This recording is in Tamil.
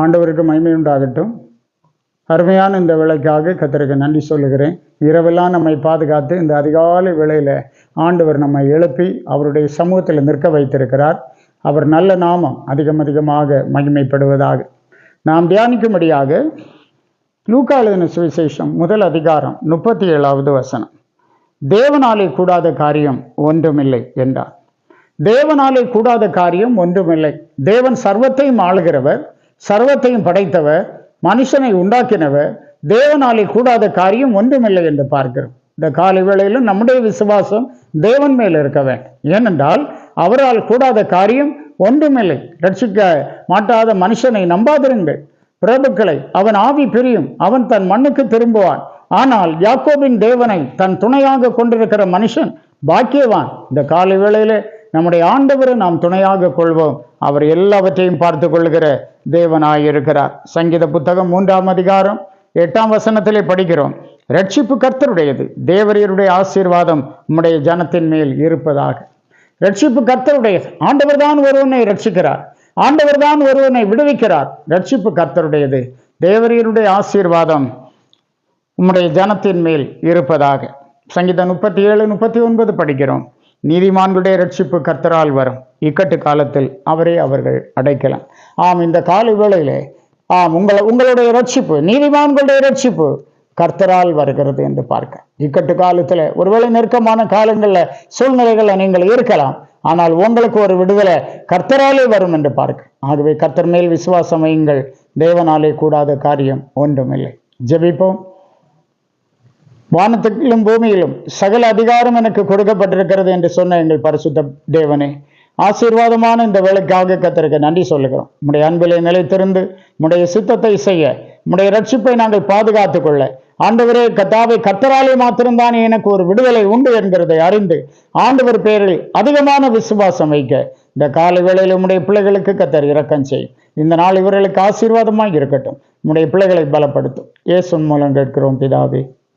ஆண்டவருக்கு மகிமை உண்டாகட்டும் அருமையான இந்த வேலைக்காக கத்தருக்கு நன்றி சொல்லுகிறேன். இரவெல்லாம் நம்மை பாதுகாத்து இந்த அதிகாலை வேளையில் ஆண்டவர் நம்மை எழுப்பி அவருடைய சமூகத்தில் நிற்க வைத்திருக்கிறார். அவர் நல்ல நாமம் அதிகம் அதிகமாக மகிமைப்படுவதாக. நாம் தியானிக்கும்படியாக லூக்கா சுவிசேஷம் முதல் அதிகாரம் முப்பத்தி ஏழாவது வசனம். தேவனாலே கூடாத காரியம் ஒன்றுமில்லை என்றார். தேவனாலே கூடாத காரியம் ஒன்றுமில்லை. தேவன் சர்வத்தையும் ஆளுகிறவர். சர்வத்தையும் படைத்தவர் மனுஷனை உண்டாக்கினவர் தேவனாலே கூடாத காரியம் ஒன்றுமில்லை என்று பார்க்கிறோம். இந்த காலை வேளையிலும் நம்முடைய விசுவாசம் தேவன் மேல் இருக்க வேண்டும். ஏனென்றால் அவரால் கூடாத காரியம் ஒன்றுமில்லை. ரட்சிக்க மாட்டாத மனுஷனை நம்பாதிருங்கள். பிரபுக்களை அவன் ஆவி பிரியும் அவன் தன் மண்ணுக்கு திரும்புவான். ஆனால் யாக்கோபின் தேவனை தன் துணையாக கொண்டிருக்கிற மனுஷன் பாக்கியவான். இந்த காலை வேளையிலே நம்முடைய ஆண்டவரை நாம் துணையாக கொள்வோம். அவர் எல்லாவற்றையும் பார்த்து கொள்கிற தேவனாய் இருக்கிறார் சங்கீத புத்தகம் மூன்றாம் அதிகாரம் எட்டாம் வசனத்திலே படிக்கிறோம். ரட்சிப்பு கர்த்தருடையது தேவரியருடைய ஆசீர்வாதம் உம்முடைய ஜனத்தின் மேல் இருப்பதாக. ரட்சிப்பு கர்த்தருடையது ஆண்டவர் தான் ஒருவனை ரட்சிக்கிறார். ஆண்டவர் தான் ஒருவனை விடுவிக்கிறார். ரட்சிப்பு கர்த்தருடையது தேவரியருடைய ஆசீர்வாதம் உம்முடைய ஜனத்தின் மேல் இருப்பதாக. சங்கீதம் முப்பத்தி ஏழு முப்பத்தி ஒன்பது படிக்கிறோம். நீதிமான்களுடைய ரட்சிப்பு கர்த்தரால் வரும். இக்கட்டு காலத்தில் அவரே அவர்கள் அடைக்கலாம். ஆம் இந்த கால வேளையிலே ஆம் உங்களை உங்களுடைய ரட்சிப்பு நீதிமான்களுடைய ரட்சிப்பு கர்த்தரால் வருகிறது என்று பார்க்க. இக்கட்டு காலத்தில் ஒருவேளை நெருக்கமான காலங்களில் சூழ்நிலைகளில் நீங்கள் இருக்கலாம். ஆனால் உங்களுக்கு ஒரு விடுதலை கர்த்தராலே வரும் என்று பார்க்க. ஆகவே கர்த்தர் மேல் விசுவாசம் வையுங்கள். தேவனாலே கூடாத காரியம் ஒன்றுமில்லை. ஜெபிப்போம். வானத்துக்கிலும் பூமியிலும் சகல அதிகாரம் எனக்கு கொடுக்கப்பட்டிருக்கிறது என்று சொன்ன எங்கள் பரிசுத்த தேவனே ஆசீர்வாதமான இந்த வேலைக்காக கத்திருக்க நன்றி சொல்லுகிறோம். உடைய அன்பிலே நிலைத்திருந்து உடைய சித்தத்தை செய்ய உடைய ரட்சிப்பை நாங்கள் பாதுகாத்துக் கொள்ள ஆண்டவரே கத்தாவை கத்தராலே மாத்திரம்தான் எனக்கு ஒரு விடுதலை உண்டு என்கிறதை அறிந்து ஆண்டவர் பேரில் அதிகமான விசுவாசம் வைக்க இந்த காலை வேளையில் உடைய பிள்ளைகளுக்கு கத்தர் இறக்கம் செய்யும் இந்த நாள் இவர்களுக்கு ஆசீர்வாதமாக இருக்கட்டும். உடைய பிள்ளைகளை பலப்படுத்தும். ஏசுன் மூலம் கேட்கிறோம் பிதாவே.